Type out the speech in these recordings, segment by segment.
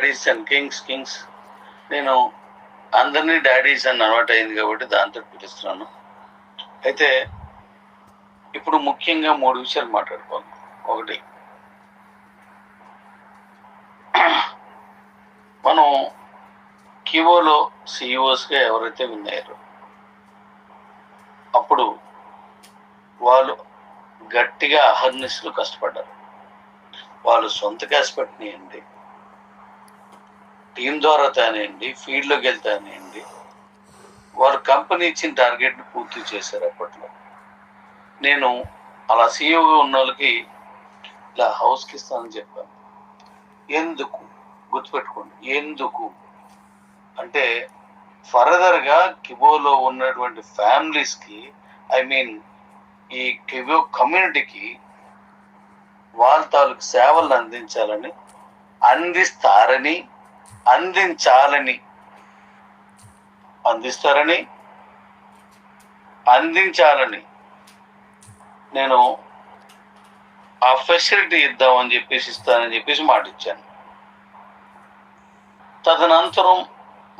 Daddy's and Kings Kings నేను అందరినీ daddy's అని అలవాటు అయింది కాబట్టి దాంతో పిలుస్తున్నాను. అయితే ఇప్పుడు ముఖ్యంగా మూడు విషయాలు మాట్లాడుకోవాలి. ఒకటి మనం కివోలో సిఇఓస్గా ఎవరైతే విన్నారో అప్పుడు వాళ్ళు గట్టిగా అహర్నిశలు కష్టపడ్డారు. వాళ్ళు సొంత క్యాష్ పెట్టినాయండి. టీం ద్వారా తానేయండి ఫీల్డ్లోకి వెళ్తానేయండి వారు కంపెనీ ఇచ్చిన టార్గెట్ని పూర్తి చేశారు అప్పట్లో. నేను అలా సీఈఓగా ఉన్న వాళ్ళకి ఇలా హౌస్కి ఇస్తానని చెప్పాను. ఎందుకు? గుర్తుపెట్టుకోండి ఎందుకు? అంటే ఫర్దర్గా కిబోలో ఉన్నటువంటి ఫ్యామిలీస్కి ఐ మీన్ ఈ కిబో కమ్యూనిటీకి వాళ్ళ తాలూకు సేవలను అందించాలని అందిస్తారని అందించాలని. అందిస్తారని అందించాలని నేను ఆ ఫెసిలిటీ ఇద్దామని చెప్పేసి ఇస్తానని చెప్పేసి మాట ఇచ్చాను. తదనంతరం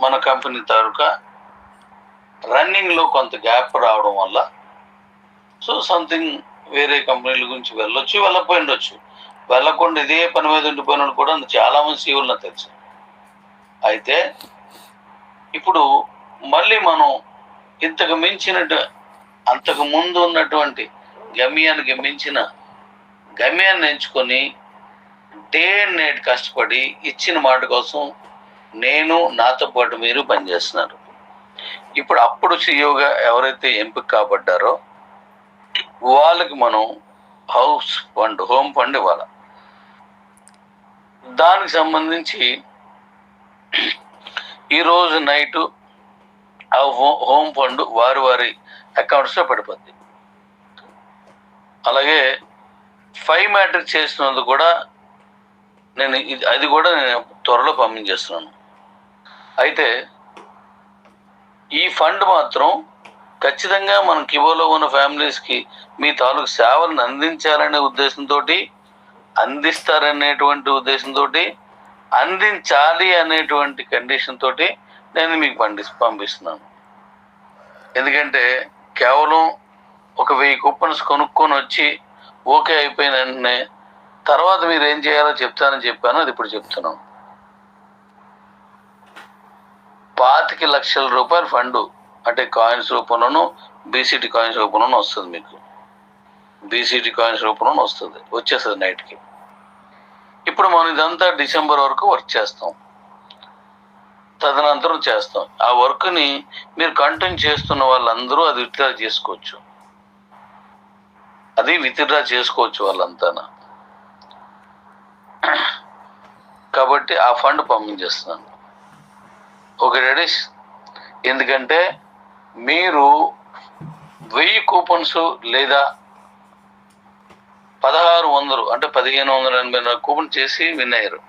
మన కంపెనీ తాలూకా రన్నింగ్లో కొంత గ్యాప్ రావడం వల్ల సో సంథింగ్ వేరే కంపెనీల గురించి వెళ్ళొచ్చు వెళ్ళకపోయి ఉండొచ్చు. వెళ్ళకుండా ఇదే పని మీద ఉండిపోయిన కూడా చాలా మంది సీవులు నాకు తెలుసు. అయితే ఇప్పుడు మళ్ళీ మనం ఇంతకు మించినట్టు అంతకు ముందు ఉన్నటువంటి గమ్యానికి మించిన గమ్యాన్ని ఎంచుకొని డే అండ్ నైట్ కష్టపడి ఇచ్చిన మాట కోసం నేను నాతో పాటు మీరు పనిచేస్తున్నారు. ఇప్పుడు అప్పుడు సీఈఓగా ఎవరైతే ఎంపిక కాబడ్డారో వాళ్ళకి మనం హౌస్ ఫండ్ హోమ్ ఫండ్ ఇవ్వాలి? దానికి సంబంధించి ఈరోజు నైటు ఆ హోమ్ ఫండ్ వారి వారి అకౌంట్స్లో పడిపోద్ది. అలాగే ఫైవ్ మ్యాట్రిక్ చేసినందుకు కూడా నేను ఇది అది కూడా నేను త్వరలో పంపించేస్తున్నాను అయితే ఈ ఫండ్ మాత్రం ఖచ్చితంగా మనం కిబోలో ఉన్న ఫ్యామిలీస్కి మీ తాలూకు సేవలను అందించాలనే ఉద్దేశంతో అందిస్తారనేటువంటి ఉద్దేశంతో అందించాలి అనేటువంటి కండిషన్ తోటి నేను మీకు పండి పంపిస్తున్నాను. ఎందుకంటే కేవలం ఒక వెయ్యి కూపన్స్ కొనుక్కొని వచ్చి ఓకే అయిపోయిన వెంటనే తర్వాత మీరు ఏం చేయాలో చెప్తానని చెప్పాను అది ఇప్పుడు చెప్తున్నాను. పాతిక లక్షల రూపాయల ఫండ్ అంటే కాయిన్స్ రూపంలోనూ బీసీటీ కాయిన్స్ రూపంలోనూ వస్తుంది మీకు. బీసీటీ కాయిన్స్ రూపంలోనూ వస్తుంది వచ్చేస్తుంది నైట్కి ఇప్పుడు మనం ఇదంతా డిసెంబర్ వరకు వర్క్ చేస్తాం. తదనంతరం చేస్తాం. ఆ వర్క్ని మీరు కంటిన్యూ చేస్తున్న వాళ్ళందరూ అది విత్డ్రా చేసుకోవచ్చు. అది విత్డ్రా చేసుకోవచ్చు వాళ్ళంతా కాబట్టి ఆ ఫండ్ పంపించేస్తున్నాను. ఓకే రెడీస్ ఎందుకంటే మీరు వెయ్యి కూపన్స్ లేదా పదహారు వందలు అంటే పదిహేను వందల ఎనభై నాలుగు కూపన్ చేసి విన్ అయ్యారు.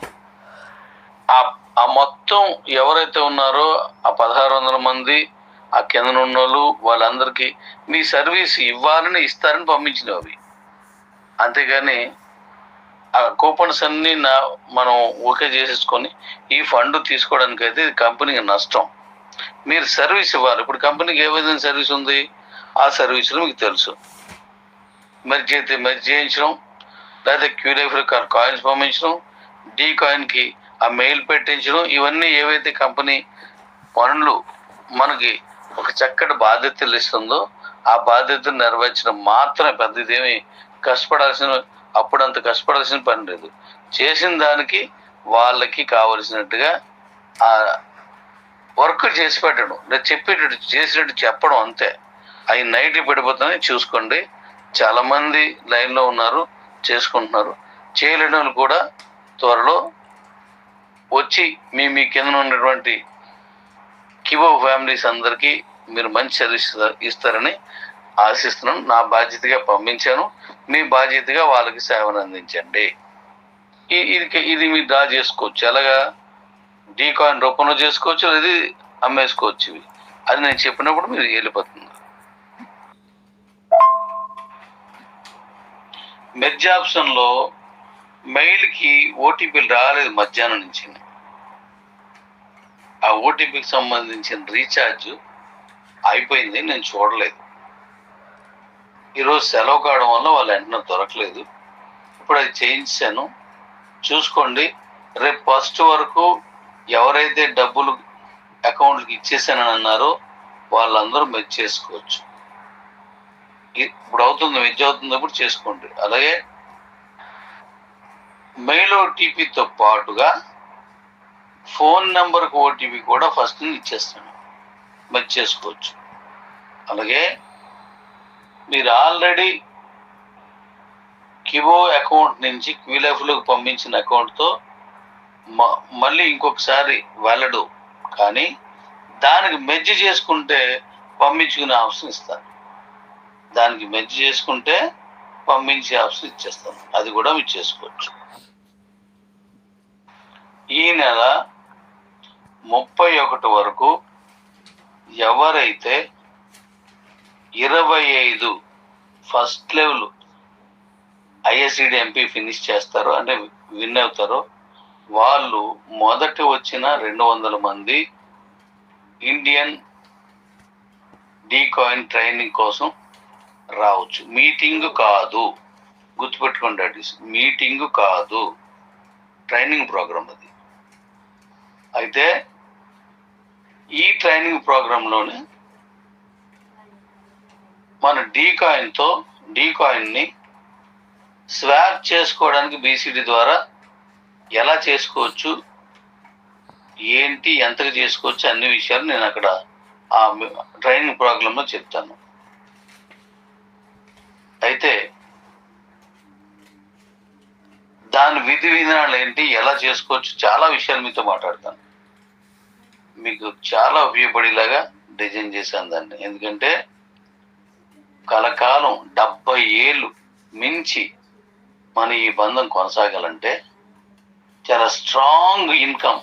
ఆ మొత్తం ఎవరైతే ఉన్నారో ఆ పదహారు వందల మంది ఆ కింద ఉన్న వాళ్ళు వాళ్ళందరికీ మీ సర్వీస్ ఇవ్వాలని ఇస్తారని పంపించినవి అవి. అంతేగాని ఆ కూపన్స్ అన్ని నా మనం ఓకే చేసేసుకొని ఈ ఫండ్ తీసుకోవడానికి అయితే ఇది కంపెనీకి నష్టం. మీరు సర్వీస్ ఇవ్వాలి. ఇప్పుడు కంపెనీకి ఏ విధంగా సర్వీస్ ఉంది? ఆ సర్వీసులు మీకు తెలుసు. మెర్జ్ అయితే మెర్జ్ చేయించడం లేదా క్యూలైఫర్ కాయిన్స్ పంపించడం డీ కాయిన్కి ఆ మెయిల్ పెట్టించడం ఇవన్నీ ఏవైతే కంపెనీ పనులు మనకి ఒక చక్కటి బాధ్యతలు ఇస్తుందో ఆ బాధ్యతను నెరవేర్చడం మాత్రమే పెద్దదేమి కష్టపడాల్సిన అప్పుడు అంత కష్టపడాల్సిన పని లేదు. చేసిన దానికి వాళ్ళకి కావలసినట్టుగా ఆ వర్క్ చేసి పెట్టడం. నేను చెప్పేటట్టు చేసినట్టు చెప్పడం అంతే. అవి నైట్ పడిపోతున్నాయి చూసుకోండి. చాలా మంది లైన్లో ఉన్నారు చేసుకుంటున్నారు. చేయలేని వాళ్ళు కూడా త్వరలో వచ్చి మీ మీ కింద ఉన్నటువంటి కివో ఫ్యామిలీస్ అందరికీ మీరు మంచి సర్వీస్ ఇస్తారని ఆశిస్తున్నాను నా బాధ్యతగా పంపించాను. మీ బాధ్యతగా వాళ్ళకి సేవను అందించండి. ఈ- ఇది ఇది మీరు డ్రా చేసుకోవచ్చు. ఎలాగా? డీ కాయిన్ రూపంలో చేసుకోవచ్చు ఇది అమ్మేసుకోవచ్చు అది నేను చెప్పినప్పుడు మీరు వెళ్ళిపోతుంది. మెర్జ్ ఆప్షన్లో మెయిల్కి ఓటీపీలు రాలేదు మధ్యాహ్నం నుంచి. ఆ ఓటీపీకి సంబంధించిన రీఛార్జ్ అయిపోయింది నేను చూడలేదు. ఈరోజు సెలవు కావడం వల్ల వాళ్ళు వెంటనే దొరకలేదు. ఇప్పుడు అది చేయించాను. చూసుకోండి రేపు ఫస్ట్ వరకు ఎవరైతే డబ్బులు అకౌంట్కి ఇచ్చేసానని అన్నారో వాళ్ళందరూ మెచ్ చేసుకోవచ్చు ఇప్పుడు అవుతుంది విద్య అవుతున్నప్పుడు చేసుకోండి. అలాగే మెయిల్ ఓటీపీతో పాటుగా ఫోన్ నెంబర్కి ఓటీపీ కూడా ఫస్ట్ ఇచ్చేస్తాను. మరి చేసుకోవచ్చు. అలాగే మీరు ఆల్రెడీ కివో అకౌంట్ నుంచి క్యూలెఫ్లోకి పంపించిన అకౌంట్తో మ- మళ్ళీ ఇంకొకసారి వెళ్ళడు. కానీ దానికి మెజ్జి చేసుకుంటే పంపించుకునే ఆప్షన్ ఇస్తారు దానికి మెజ్జి చేసుకుంటే పంపించే ఆప్షన్ ఇచ్చేస్తాం. అది కూడా మీరు చేసుకోవచ్చు. ఈ నెల ముప్పై ఒకటి వరకు ఎవరైతే ఇరవై ఐదు first level ISCD MP finish చేస్తారో అంటే విన్ అవుతారో వాళ్ళు మొదటి వచ్చిన రెండు వందల మంది ఇండియన్ డీ కాయిన్ ట్రైనింగ్ కోసం రావచ్చు. మీటింగ్ కాదు. గుర్తుపెట్టుకోండి అట్ మీటింగ్ కాదు. ట్రైనింగ్ ప్రోగ్రామ్ అది. అయితే ఈ ట్రైనింగ్ ప్రోగ్రాంలోనే మన డీ కాయిన్తో డీ కాయిన్ని స్వాప్ చేసుకోవడానికి బీసీడీ ద్వారా ఎలా చేసుకోవచ్చు? ఏంటి? ఎంతగా చేసుకోవచ్చు? అన్ని విషయాలు నేను అక్కడ ఆ ట్రైనింగ్ ప్రోగ్రాంలో చెప్తాను. అయితే దాని విధి విధానాలు ఏంటి ఎలా చేసుకోవచ్చు చాలా విషయాలు మీతో మాట్లాడతాను. మీకు చాలా ఉపయోగపడేలాగా డిజైన్ చేశాను దాన్ని. ఎందుకంటే కలకాలం డెబ్బై ఏళ్ళు మించి మన ఈ బంధం కొనసాగాలంటే చాలా strong income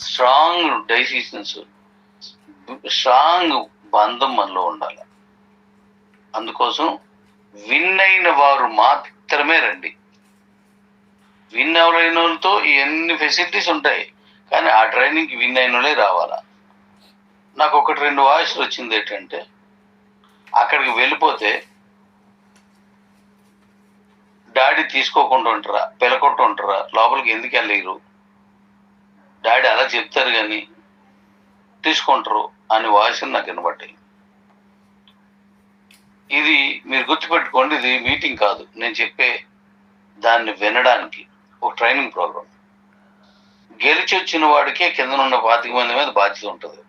strong decisions strong బంధం మనలో ఉండాలి. అందుకోసం విన్ అయిన వారు మాత్రమే రండి. విన్ అవలైన వాళ్ళతో ఎన్ని ఫెసిలిటీస్ ఉంటాయి కానీ ఆ ట్రైనింగ్కి విన్ అయిన వాళ్ళే రావాలా? నాకు ఒకటి రెండు వాయిస్లు వచ్చింది ఏంటంటే అక్కడికి వెళ్ళిపోతే డాడీ తీసుకోకుండా ఉంటారా పిలకొట్టు ఉంటారా లోపలికి ఎందుకు వెళ్ళలేరు? డాడీ అలా చెప్తారు కానీ తీసుకుంటారు అని వాయిస్ నాకు వినబడ్డాయి. ఇది మీరు గుర్తుపెట్టుకోండి ఇది మీటింగ్ కాదు. నేను చెప్పే దాన్ని వినడానికి ఒక ట్రైనింగ్ ప్రోగ్రామ్. గెలిచి వచ్చిన వాడికే కిందనున్న పాతిక మంది మీద బాధ్యత ఉంటుంది.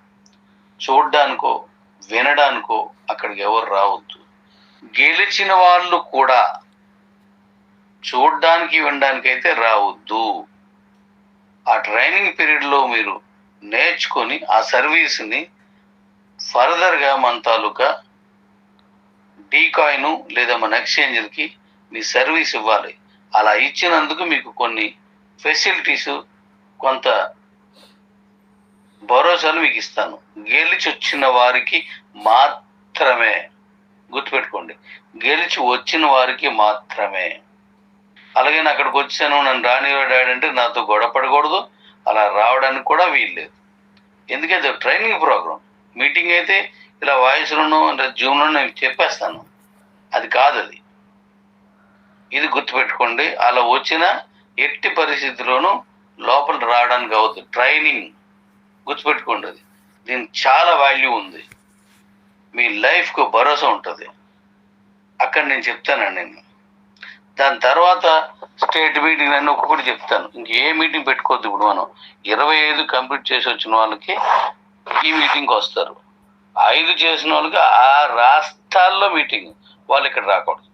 చూడ్డానికో వినడానికో అక్కడికి ఎవరు రావద్దు. గెలిచిన వాళ్ళు కూడా చూడ్డానికి వినడానికి అయితే రావద్దు. ఆ ట్రైనింగ్ పీరియడ్లో మీరు నేర్చుకొని ఆ సర్వీస్ని ఫర్దర్గా మన తాలూకా డీకాయిన్ లేదా మన ఎక్స్చేంజ్కి మీ సర్వీస్ ఇవ్వాలి. అలా ఇచ్చినందుకు మీకు కొన్ని ఫెసిలిటీస్ కొంత భరోసాలు మీకు ఇస్తాను. గెలిచి వచ్చిన వారికి మాత్రమే గుర్తుపెట్టుకోండి. గెలిచి వచ్చిన వారికి మాత్రమే. అలాగే నేను అక్కడికి వచ్చాను నన్ను రానివాడాడంటే నాతో గొడవపడకూడదు. అలా రావడానికి కూడా వీల్లేదు. ఎందుకంటే ట్రైనింగ్ ప్రోగ్రామ్ మీటింగ్ అయితే ఇలా వాయిస్లోనూ అంటే జూమ్లో నేను చెప్పేస్తాను. అది కాదు అది. ఇది గుర్తుపెట్టుకోండి అలా వచ్చిన ఎట్టి పరిస్థితిలోనూ లోపల రావడానికి అవద్దు ట్రైనింగ్ గుర్తుపెట్టుకోండి అది. దీనికి చాలా వాల్యూ ఉంది. మీ లైఫ్కు భరోసా ఉంటుంది. అక్కడ నేను చెప్తానండి నేను. దాని తర్వాత స్టేట్ మీటింగ్ అని ఒక్కొక్కటి చెప్తాను. ఇంక ఏ మీటింగ్ పెట్టుకోవద్దు ఇప్పుడు మనం. ఇరవై ఐదు కంప్లీట్ చేసి వచ్చిన వాళ్ళకి ఈ మీటింగ్కి వస్తారు. ఐదు చేసిన వాళ్ళకి ఆ రాష్ట్రాల్లో మీటింగ్ వాళ్ళు ఇక్కడ రాకూడదు.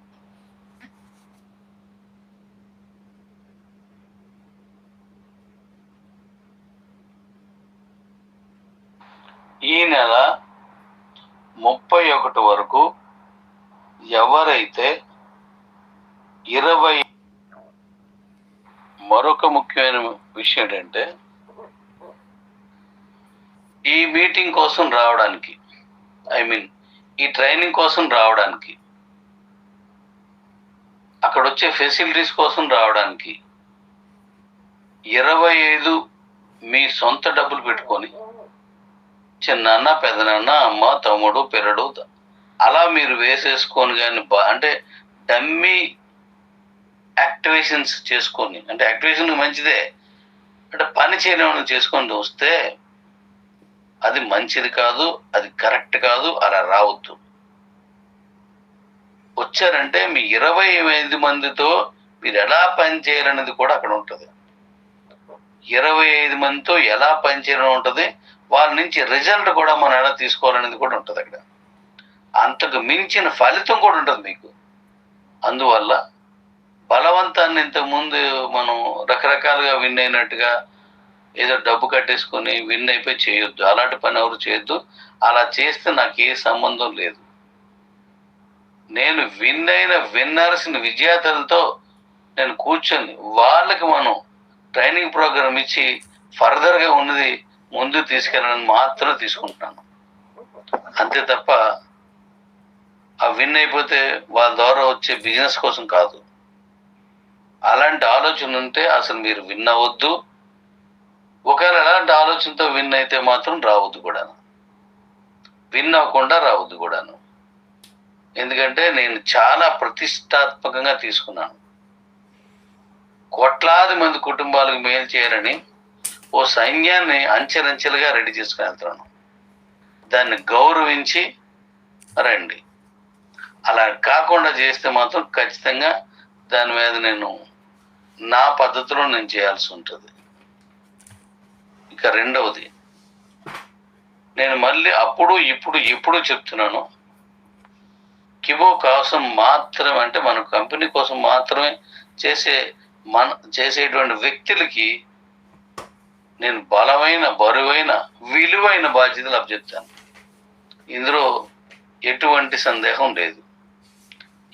ఈ నెల ముప్పై ఒకటి వరకు ఎవరైతే ఇరవై మరొక ముఖ్యమైన విషయం ఏంటంటే ఈ మీటింగ్ కోసం రావడానికి ఐ మీన్ ఈ ట్రైనింగ్ కోసం రావడానికి అక్కడ వచ్చే ఫెసిలిటీస్ కోసం రావడానికి ఇరవై ఐదు మీ సొంత డబ్బులు పెట్టుకొని చిన్నాన్న పెదనాన్న అమ్మ తమ్ముడు పిల్లడు అలా మీరు వేసేసుకొని కానీ బా అంటే డమ్మీ యాక్టివేషన్స్ చేసుకొని అంటే యాక్టివేషన్ మంచిదే అంటే పని చేయడం చేసుకొని వస్తే అది మంచిది కాదు అది కరెక్ట్ కాదు అలా రావద్దు. వచ్చారంటే మీ ఇరవై ఐదు మందితో మీరు ఎలా పని చేయాలనేది కూడా అక్కడ ఉంటుంది. ఇరవై ఐదు మందితో ఎలా పనిచేయడం ఉంటుంది. వాళ్ళ నుంచి రిజల్ట్ కూడా మనం ఎలా తీసుకోవాలనేది కూడా ఉంటుంది అక్కడ. అంతకు మించిన ఫలితం కూడా ఉంటుంది మీకు. అందువల్ల బలవంతాన్ని ఇంతకుముందు మనం రకరకాలుగా విన్ అయినట్టుగా ఏదో డబ్బు కట్టేసుకొని విన్ అయిపోయి చేయొద్దు. అలాంటి పని ఎవరు చేయొద్దు. అలా చేస్తే నాకు ఏ సంబంధం లేదు. నేను విన్ అయిన విన్నర్స్ని విజేతలతో నేను కూర్చొని వాళ్ళకి మనం ట్రైనింగ్ ప్రోగ్రామ్ ఇచ్చి ఫర్దర్గా ఉన్నది ముందు తీసుకెళ్ళాలని మాత్రం తీసుకుంటున్నాను. అంతే తప్ప ఆ విన్ అయిపోతే వాళ్ళ ద్వారా వచ్చే బిజినెస్ కోసం కాదు. అలాంటి ఆలోచన ఉంటే అసలు మీరు విన్ అవ్వద్దు. ఒకవేళ ఎలాంటి ఆలోచనతో విన్ అయితే మాత్రం రావద్దు కూడాను. విన్ అవ్వకుండా రావద్దు కూడాను. ఎందుకంటే నేను చాలా ప్రతిష్టాత్మకంగా తీసుకున్నాను. కోట్లాది మంది కుటుంబాలకు మేలు చేయాలని ఓ సైన్యాన్ని అంచెలంచెలుగా రెడీ చేసుకుని వెళ్తున్నాను. దాన్ని గౌరవించి రండి. అలా కాకుండా చేస్తే మాత్రం ఖచ్చితంగా దాని మీద నేను నా పద్ధతిలో నేను చేయాల్సి ఉంటుంది. ఇక రెండవది. నేను మళ్ళీ అప్పుడు ఇప్పుడు ఎప్పుడు చెప్తున్నాను. కిబో కోసం మాత్రమే అంటే మన కంపెనీ కోసం మాత్రమే చేసే మన చేసేటువంటి వ్యక్తులకి నేను బలమైన బరువైన విలువైన బాధ్యతలు అప్పచెప్తాను. ఇందులో ఎటువంటి సందేహం లేదు.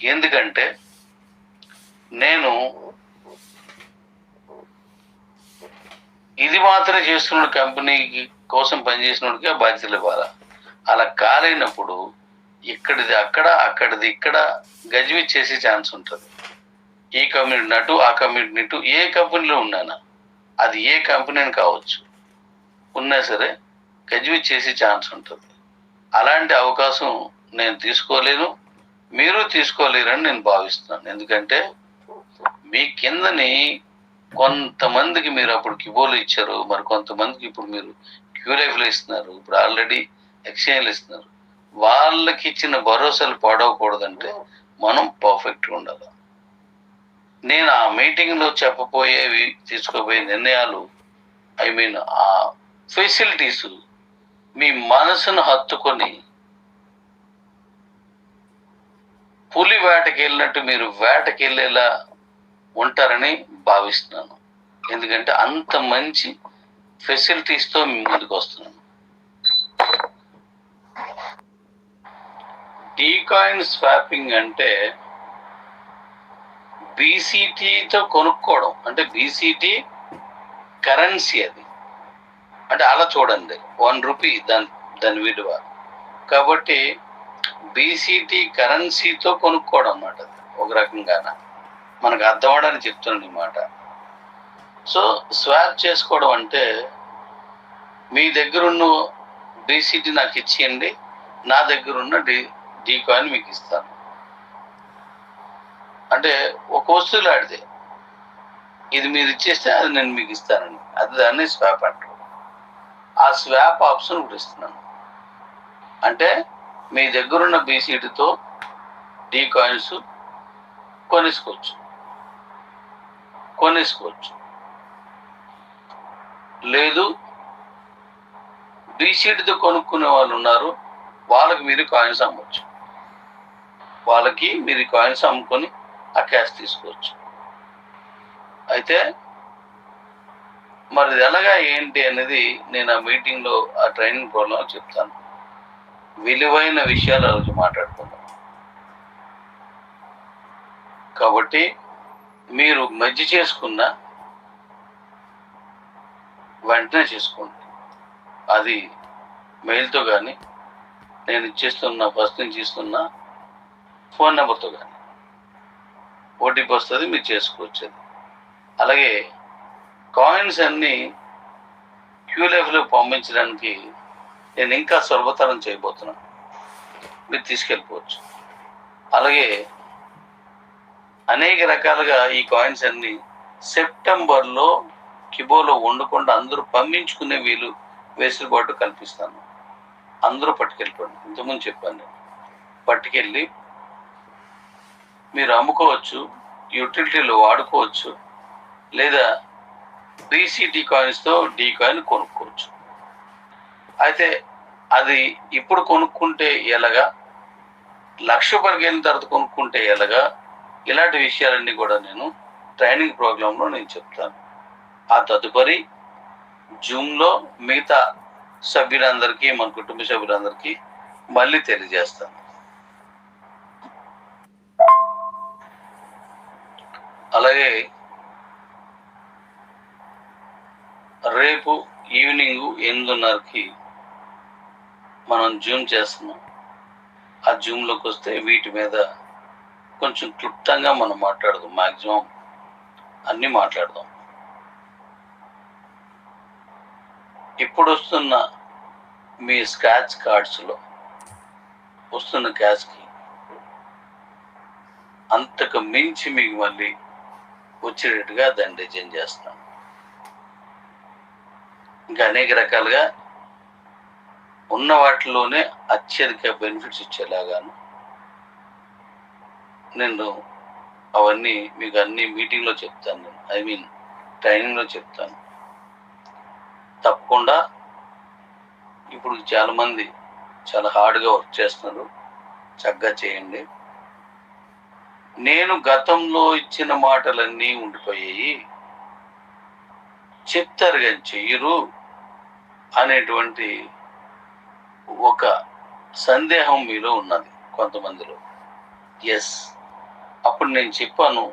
ఎందుకంటే నేను ఇది మాత్రమే చేస్తున్న కంపెనీకి కోసం పనిచేసినోడికి ఆ బాధ్యతలు ఇవ్వాలా? అలా కాలేనప్పుడు ఇక్కడిది అక్కడ అక్కడిది ఇక్కడ గజివి చేసే ఛాన్స్ ఉంటుంది. ఈ కమ్యూనిటీ నటు ఆ కమ్యూనిటీ నటు ఏ కంపెనీలో ఉన్నానా? అది ఏ కంపెనీ అని కావచ్చు. ఉన్నా సరే గజివి చేసే ఛాన్స్ ఉంటుంది. అలాంటి అవకాశం నేను తీసుకోలేను. మీరు తీసుకోలేరని నేను భావిస్తున్నాను. ఎందుకంటే మీ కిందని కొంతమందికి మీరు అప్పుడు కిబోలు ఇచ్చారు మరి కొంతమందికి ఇప్పుడు మీరు క్యూలైఫ్లు ఇస్తున్నారు. ఇప్పుడు ఆల్రెడీ ఎక్స్చేంజ్లు ఇస్తున్నారు. వాళ్ళకి ఇచ్చిన భరోసాలు పాడవకూడదంటే మనం పర్ఫెక్ట్గా ఉండాలి. నేను ఆ మీటింగ్లో చెప్పబోయేవి తీసుకోబోయే నిర్ణయాలు ఐ మీన్ ఆ ఫెసిలిటీస్ మీ మనసును హత్తుకొని పులి వేటకి వెళ్ళినట్టు మీరు వేటకి వెళ్ళేలా ఉంటారని భావిస్తున్నాను. ఎందుకంటే అంత మంచి ఫెసిలిటీస్తో మేము ముందుకు వస్తున్నాను. డీకాయిన్ స్వాపింగ్ అంటే బీసీటీతో కొనుక్కోవడం. అంటే బీసీటీ కరెన్సీ అది. అంటే అలా చూడండి. వన్ రూపీ దాని దాని విలువ. కాబట్టి బీసీటీ కరెన్సీతో కొనుక్కోవడం అన్నమాట. అది ఒక రకంగాన? మనకు అర్థమవడానికి చెప్తున్నాను ఈ మాట. సో స్వాప్ చేసుకోవడం అంటే మీ దగ్గరున్న డీసీటీ నాకు ఇచ్చేయండి నా దగ్గరున్న డీ డి డీ కాయిన్ మీకు ఇస్తాను. అంటే ఒక వస్తువులు లాడితే ఇది మీరు ఇచ్చేస్తే అది నేను మీకు ఇస్తానని అది దాన్ని స్వాప్ అంటారు. ఆ స్వాప్ ఆప్షన్ ఇప్పుడు ఇస్తున్నాను. అంటే మీ దగ్గరున్న బీసీటీతో డీ కాయిన్స్ కొనేసుకోవచ్చు. కొనేసుకోవచ్చు. లేదు బీసీటీతో కొనుక్కునే వాళ్ళు ఉన్నారు వాళ్ళకి మీరు కాయిన్స్ అమ్మవచ్చు వాళ్ళకి మీరు కాయిన్స్ అమ్ముకొని ఆ క్యాష్ తీసుకోవచ్చు. అయితే మరి ఎలాగా ఏంటి అనేది నేను ఆ మీటింగ్లో ఆ ట్రైనింగ్ ప్రోగ్రామ్ చెప్తాను. విలువైన విషయాలు రోజు మాట్లాడుకుందాం. కాబట్టి మీరు మజ్జి చేసుకున్న వెంటనే చేసుకోండి. అది మెయిల్తో కానీ నేను ఇచ్చేస్తున్న ఫస్ట్ నుంచి ఇస్తున్న ఫోన్ నెంబర్తో కానీ ఓటీపీ వస్తుంది మీరు చేసుకోవచ్చు అది అలాగే కాయిన్స్ అన్నీ క్యూ లైఫ్లో పంపించడానికి నేను ఇంకా సులభతరం చేయబోతున్నాను. మీరు తీసుకెళ్ళిపోవచ్చు. అలాగే అనేక రకాలుగా ఈ కాయిన్స్ అన్ని సెప్టెంబర్లో కిబోలో వండకుండా అందరూ పంపించుకునే వీలు వెసులుబాటు కల్పిస్తాను. అందరూ పట్టుకెళ్ళిపోండి. ఇంతకుముందు చెప్పాను నేను. పట్టుకెళ్ళి మీరు అమ్ముకోవచ్చు యూటిలిటీలో వాడుకోవచ్చు లేదా బీసీటీ కాయిన్స్తో డీ కాయిన్ కొనుక్కోవచ్చు. అయితే అది ఇప్పుడు కొనుక్కుంటే ఎలాగా? లక్ష పరిగెళ్ళిన తర్వాత కొనుక్కుంటే ఎలాగా? ఇలాంటి విషయాలన్నీ కూడా నేను ట్రైనింగ్ ప్రోగ్రాంలో నేను చెప్తాను. ఆ తదుపరి జూమ్లో మిగతా సభ్యులందరికీ మన కుటుంబ సభ్యులందరికీ మళ్ళీ తెలియజేస్తాను. అలాగే రేపు ఈవినింగ్ ఎనిమిదిన్నరకి మనం జూమ్ చేస్తున్నాం. ఆ జూమ్లోకి వస్తే వీటి మీద కొంచెం క్లుప్తంగా మనం మాట్లాడదాం మ్యాక్సిమం అన్నీ మాట్లాడదాం. ఇప్పుడు వస్తున్న మీ స్క్రాచ్ కార్డ్స్లో వస్తున్న క్యాష్కి అంతకు మించి మీకు మళ్ళీ వచ్చేటట్టుగా దాన్ని డిజైన్ చేస్తున్నాం. ఇంకా అనేక రకాలుగా ఉన్న వాటిలోనే అత్యధిక బెనిఫిట్స్ ఇచ్చేలాగాను నేను అవన్నీ మీకు అన్ని మీటింగ్లో చెప్తాను నేను. ఐ మీన్ ట్రైనింగ్లో చెప్తాను. తప్పకుండా ఇప్పుడు చాలామంది చాలా హార్డ్గా వర్క్ చేస్తున్నారు. చక్కగా చేయండి. నేను గతంలో ఇచ్చిన మాటలన్నీ ఉండిపోయాయి. చెప్తారు కానీ చెయ్యరు అనేటువంటి ఒక సందేహం మీలో ఉన్నది కొంతమందిలో. ఎస్ అప్పుడు నేను చెప్పాను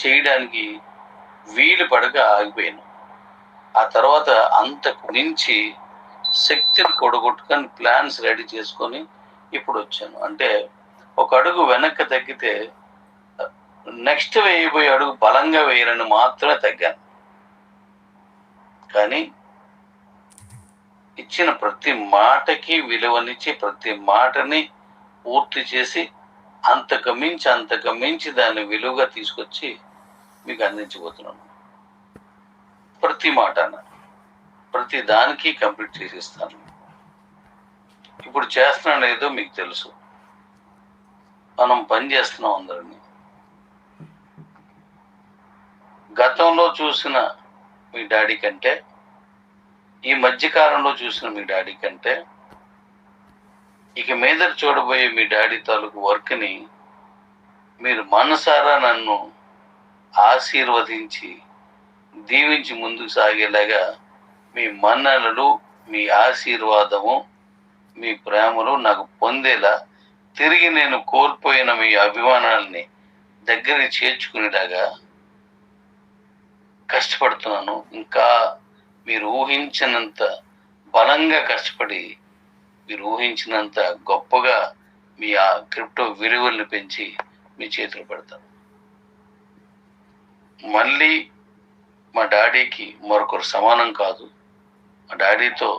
చేయడానికి వీలు పడక ఆగిపోయాను. ఆ తర్వాత అంతకు మించి శక్తిని కొడగొట్టుకొని ప్లాన్స్ రెడీ చేసుకొని ఇప్పుడు వచ్చాను. అంటే ఒక అడుగు వెనక్కి తగ్గితే నెక్స్ట్ వేయబోయే అడుగు బలంగా వేయాలని మాత్రమే తగ్గాను. కానీ ఇచ్చిన ప్రతి మాటకి విలువనిచ్చి ప్రతి మాటని పూర్తి చేసి అంతకు మించి అంతకు మించి దాన్ని విలువగా తీసుకొచ్చి మీకు అందించబోతున్నాను. ప్రతి మాట ప్రతి దానికి కంప్లీట్ చేసిస్తాను. ఇప్పుడు చేస్తున్నాను ఏదో మీకు తెలుసు. మనం పని చేస్తున్నాం అందరినీ. గతంలో చూసిన మీ డాడీ కంటే ఈ మధ్యకాలంలో చూసిన మీ డాడీ కంటే ఇక మీద చూడబోయే మీ డాడీ తాలూకు వర్క్ని మీరు మనసారా నన్ను ఆశీర్వదించి దీవించి ముందుకు సాగేలాగా మీ మన్ననలు మీ ఆశీర్వాదము మీ ప్రేమలు నాకు పొందేలా తిరిగి నేను కోల్పోయిన మీ అభిమానాల్ని దగ్గర చేర్చుకునేలాగా కష్టపడుతున్నాను. ఇంకా మీరు ఊహించినంత బలంగా కష్టపడి మీరు ఊహించినంత గొప్పగా మీ ఆ క్రిప్టో విలువల్ని పెంచి మీ చేతులు పెడతాను మళ్ళీ మా డాడీకి మరొకరు సమానం కాదు. మా డాడీతో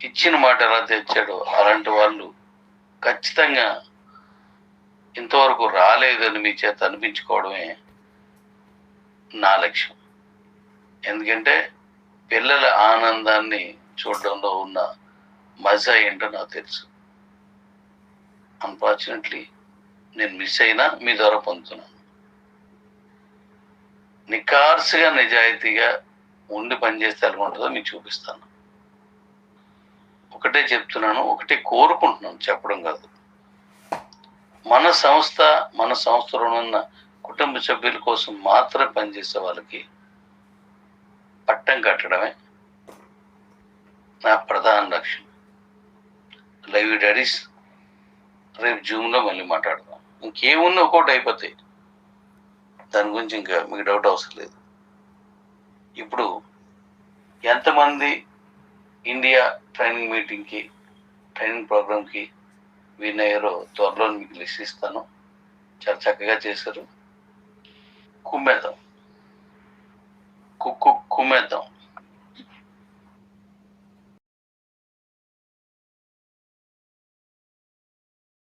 ఇచ్చిన మాట ఎలా తెచ్చాడో అలాంటి వాళ్ళు ఖచ్చితంగా ఇంతవరకు రాలేదని మీ చేత అనిపించుకోవడమే నా లక్ష్యం. ఎందుకంటే పిల్లల ఆనందాన్ని చూడడంలో ఉన్న మజా ఏంటో నాకు తెలుసు. అన్ఫార్చునేట్లీ నేను మిస్ అయినా మీ ద్వారా పొందుతున్నాను. నికార్సుగా నిజాయితీగా ఉండి పనిచేస్తే ఎలా ఉంటుందో మీకు చూపిస్తాను. ఒకటే చెప్తున్నాను ఒకటే కోరుకుంటున్నాను చెప్పడం కాదు. మన సంస్థ మన సంస్థలో ఉన్న కుటుంబ సభ్యుల కోసం మాత్రమే పనిచేసే వాళ్ళకి పట్టం కట్టడమే నా ప్రధాన లక్ష్యం. లైవ్ డాడీస్ రేపు జూమ్లో మళ్ళీ మాట్లాడదాం. ఇంకేమున్నా ఒకటి అయిపోతాయి. దాని గురించి ఇంకా మీకు డౌట్ అవసరం లేదు. ఇప్పుడు ఎంతమంది ఇండియా ట్రైనింగ్ మీటింగ్కి ట్రైనింగ్ ప్రోగ్రామ్కి విన్ అయ్యారో త్వరలో మీకు లిస్ట్ ఇస్తాను. చాలా చక్కగా చేశారు. కుమ్మేద్దాం. కుక్కు కుమ్మేద్దాం